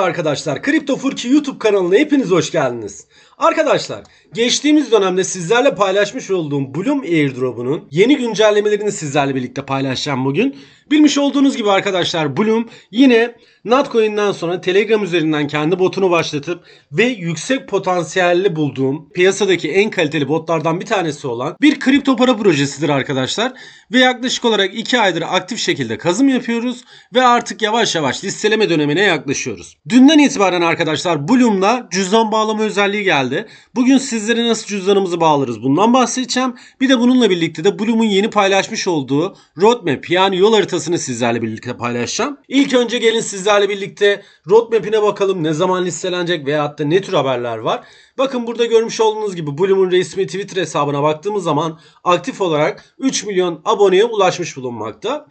arkadaşlar. Kripto Furki YouTube kanalına hepiniz hoş geldiniz. Arkadaşlar, geçtiğimiz dönemde sizlerle paylaşmış olduğum Bloom Airdrop'unun yeni güncellemelerini sizlerle birlikte paylaşacağım bugün. Bilmiş olduğunuz gibi arkadaşlar Bloom yine Notcoin'den sonra Telegram üzerinden kendi botunu başlatıp ve yüksek potansiyelli bulduğum piyasadaki en kaliteli botlardan bir tanesi olan bir kripto para projesidir arkadaşlar. Ve yaklaşık olarak 2 aydır aktif şekilde kazım yapıyoruz ve artık yavaş yavaş listeleme dönemine yaklaşıyoruz. Dünden itibaren arkadaşlar Bloom'da cüzdan bağlama özelliği geldi. Bugün sizlere nasıl cüzdanımızı bağlarız bundan bahsedeceğim. Bir de bununla birlikte de Bloom'un yeni paylaşmış olduğu roadmap yani yol haritasını sizlerle birlikte paylaşacağım. İlk önce gelin sizlerle birlikte roadmap'ine bakalım ne zaman listelenecek veyahut da ne tür haberler var. Bakın burada görmüş olduğunuz gibi Bloom'un resmi Twitter hesabına baktığımız zaman aktif olarak 3 milyon aboneye ulaşmış bulunmakta.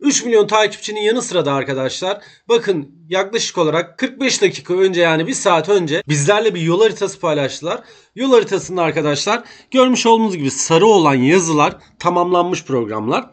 3 milyon takipçinin yanı sıra da arkadaşlar bakın yaklaşık olarak 45 dakika önce yani bir saat önce bizlerle bir yol haritası paylaştılar. Yol haritasında arkadaşlar görmüş olduğunuz gibi sarı olan yazılar tamamlanmış programlar.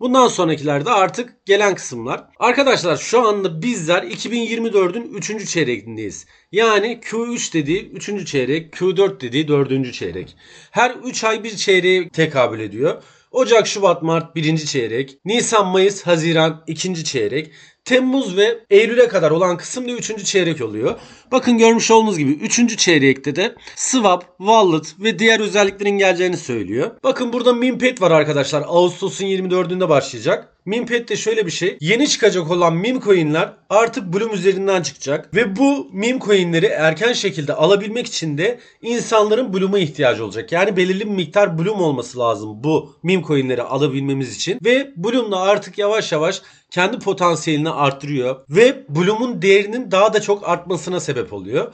Bundan sonrakilerde artık gelen kısımlar. Arkadaşlar şu anda bizler 2024'ün 3. çeyreğindeyiz. Yani Q3 dediği 3. çeyrek, Q4 dediği 4. çeyrek. Her 3 ay bir çeyreğe tekabül ediyor. Ocak, Şubat, Mart 1. çeyrek, Nisan, Mayıs, Haziran 2. çeyrek, Temmuz ve Eylül'e kadar olan kısım da 3. çeyrek oluyor. Bakın görmüş olduğunuz gibi 3. çeyrekte de swap, wallet ve diğer özelliklerin geleceğini söylüyor. Bakın burada Minpet var arkadaşlar. Ağustos'un 24'ünde başlayacak. Minpet de şöyle bir şey. Yeni çıkacak olan meme coin'ler artık Bloom üzerinden çıkacak. Ve bu meme coin'leri erken şekilde alabilmek için de insanların Bloom'a ihtiyacı olacak. Yani belirli bir miktar Bloom olması lazım bu meme coin'leri alabilmemiz için. Ve Bloom da artık yavaş yavaş kendi potansiyelini arttırıyor. Ve Bloom'un değerinin daha da çok artmasına sebep oluyor.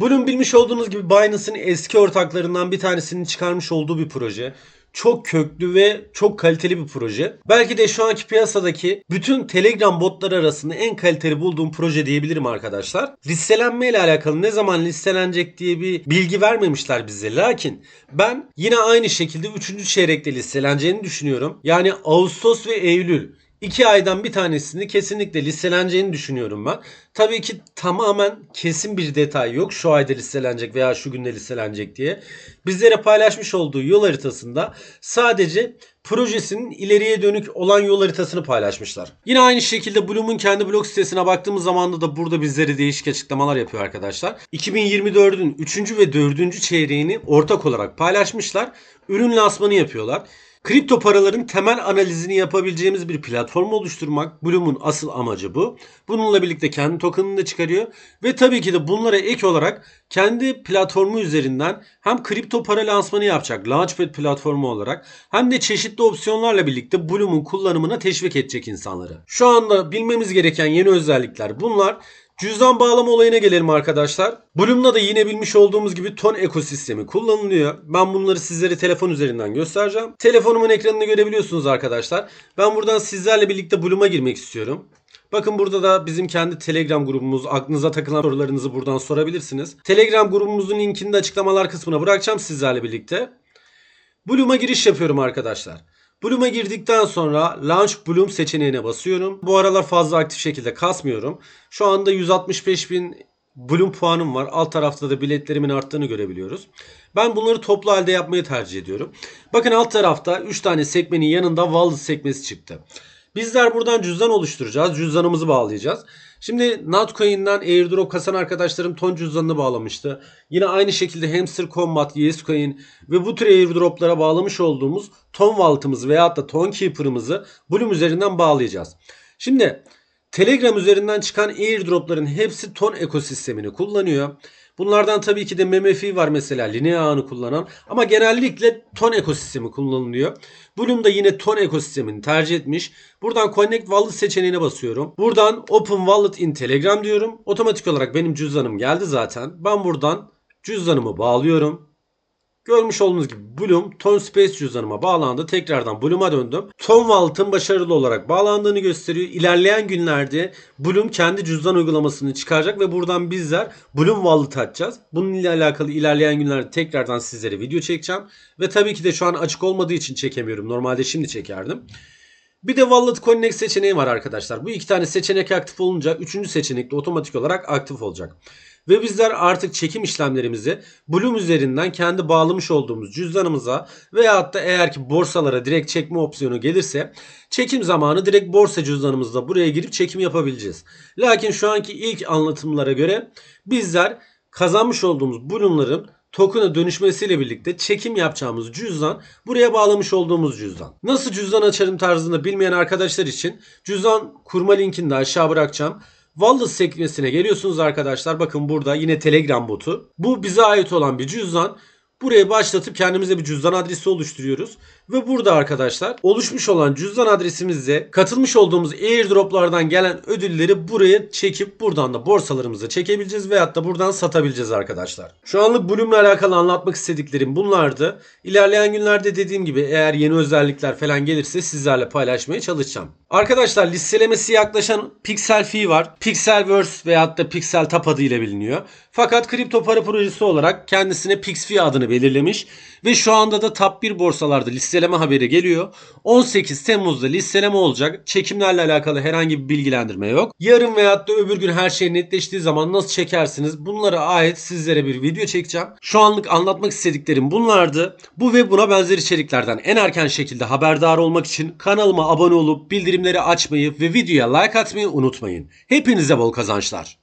Bloom bilmiş olduğunuz gibi Binance'ın eski ortaklarından bir tanesinin çıkarmış olduğu bir proje. Çok köklü ve çok kaliteli bir proje. Belki de şu anki piyasadaki bütün Telegram botları arasında en kaliteli bulduğum proje diyebilirim arkadaşlar. Listelenme ile alakalı ne zaman listelenecek diye bir bilgi vermemişler bize. Lakin ben yine aynı şekilde 3. çeyrekte listeleneceğini düşünüyorum. Yani Ağustos ve Eylül 2 aydan bir tanesini kesinlikle listeleneceğini düşünüyorum ben. Tabii ki tamamen kesin bir detay yok. Şu ayda listelenecek veya şu günde listelenecek diye. Bizlere paylaşmış olduğu yol haritasında sadece projesinin ileriye dönük olan yol haritasını paylaşmışlar. Yine aynı şekilde Bloom'un kendi blog sitesine baktığımız zaman da burada bizlere değişik açıklamalar yapıyor arkadaşlar. 2024'ün 3. ve 4. çeyreğini ortak olarak paylaşmışlar. Ürün lansmanı yapıyorlar. Kripto paraların temel analizini yapabileceğimiz bir platform oluşturmak Bloom'un asıl amacı bu. Bununla birlikte kendi token'ını da çıkarıyor ve tabii ki de bunlara ek olarak kendi platformu üzerinden hem kripto para lansmanı yapacak Launchpad platformu olarak hem de çeşitli opsiyonlarla birlikte Bloom'un kullanımına teşvik edecek insanları. Şu anda bilmemiz gereken yeni özellikler bunlar. Cüzdan bağlama olayına gelelim arkadaşlar. Bloom'da da yine bilmiş olduğumuz gibi ton ekosistemi kullanılıyor. Ben bunları sizlere telefon üzerinden göstereceğim. Telefonumun ekranını görebiliyorsunuz arkadaşlar. Ben buradan sizlerle birlikte Bloom'a girmek istiyorum. Bakın burada da bizim kendi Telegram grubumuz. Aklınıza takılan sorularınızı buradan sorabilirsiniz. Telegram grubumuzun linkini de açıklamalar kısmına bırakacağım sizlerle birlikte. Bloom'a giriş yapıyorum arkadaşlar. Bloom'a girdikten sonra Launch Bloom seçeneğine basıyorum. Bu aralar fazla aktif şekilde kasmıyorum. Şu anda 165 bin Bloom puanım var. Alt tarafta da biletlerimin arttığını görebiliyoruz. Ben bunları toplu halde yapmayı tercih ediyorum. Bakın alt tarafta 3 tane sekmenin yanında Wallet sekmesi çıktı. Bizler buradan cüzdan oluşturacağız. Cüzdanımızı bağlayacağız. Şimdi Notcoin'den airdrop kasan arkadaşlarım ton cüzdanını bağlamıştı. Yine aynı şekilde Hamster Combat, Yescoin ve bu tür airdroplara bağlamış olduğumuz ton wallet'ımızı veyahut da ton keeper'ımızı Bloom üzerinden bağlayacağız. Şimdi Telegram üzerinden çıkan airdropların hepsi ton ekosistemini kullanıyor. Bunlardan tabii ki de MMF'i var mesela Linea ağını kullanan ama genellikle ton ekosistemi kullanılıyor. Bloom da yine ton ekosistemini tercih etmiş. Buradan Connect Wallet seçeneğine basıyorum. Buradan Open Wallet in Telegram diyorum. Otomatik olarak benim cüzdanım geldi zaten. Ben buradan cüzdanımı bağlıyorum. Görmüş olduğunuz gibi Bloom Ton Space cüzdanıma bağlandı. Tekrardan Bloom'a döndüm. Ton Wallet'ın başarılı olarak bağlandığını gösteriyor. İlerleyen günlerde Bloom kendi cüzdan uygulamasını çıkaracak ve buradan bizler Bloom Wallet açacağız. Bununla alakalı ilerleyen günlerde tekrardan sizlere video çekeceğim. Ve tabii ki de şu an açık olmadığı için çekemiyorum. Normalde şimdi çekerdim. Bir de Wallet Connect seçeneği var arkadaşlar. Bu iki tane seçenek aktif olunca üçüncü seçenek de otomatik olarak aktif olacak. Ve bizler artık çekim işlemlerimizi Bloom üzerinden kendi bağlamış olduğumuz cüzdanımıza veyahut da eğer ki borsalara direkt çekme opsiyonu gelirse çekim zamanı direkt borsa cüzdanımızda buraya girip çekim yapabileceğiz. Lakin şu anki ilk anlatımlara göre bizler kazanmış olduğumuz Bloom'ların token'a dönüşmesiyle birlikte çekim yapacağımız cüzdan buraya bağlamış olduğumuz cüzdan. Nasıl cüzdan açarım tarzında bilmeyen arkadaşlar için cüzdan kurma linkini de aşağı bırakacağım. Wallet sekmesine geliyorsunuz arkadaşlar. Bakın burada yine Telegram botu. Bu bize ait olan bir cüzdan. Buraya başlatıp kendimize bir cüzdan adresi oluşturuyoruz. Ve burada arkadaşlar oluşmuş olan cüzdan adresimizle katılmış olduğumuz airdroplardan gelen ödülleri buraya çekip buradan da borsalarımıza çekebileceğiz veyahut da buradan satabileceğiz arkadaşlar. Şu anlık Bloom'la alakalı anlatmak istediklerim bunlardı. İlerleyen günlerde dediğim gibi eğer yeni özellikler falan gelirse sizlerle paylaşmaya çalışacağım. Arkadaşlar listelemesi yaklaşan Pixel Fee var. Pixelverse veyahut da Pixel Tap adıyla biliniyor. Fakat kripto para projesi olarak kendisine PixFi adını belirlemiş ve şu anda da top 1 borsalarda listeleme haberi geliyor. 18 Temmuz'da listeleme olacak. Çekimlerle alakalı herhangi bir bilgilendirme yok. Yarın veyahut da öbür gün her şey netleştiği zaman nasıl çekersiniz? Bunlara ait sizlere bir video çekeceğim. Şu anlık anlatmak istediklerim bunlardı. Bu ve buna benzer içeriklerden en erken şekilde haberdar olmak için kanalıma abone olup bildirimleri açmayı ve videoya like atmayı unutmayın. Hepinize bol kazançlar.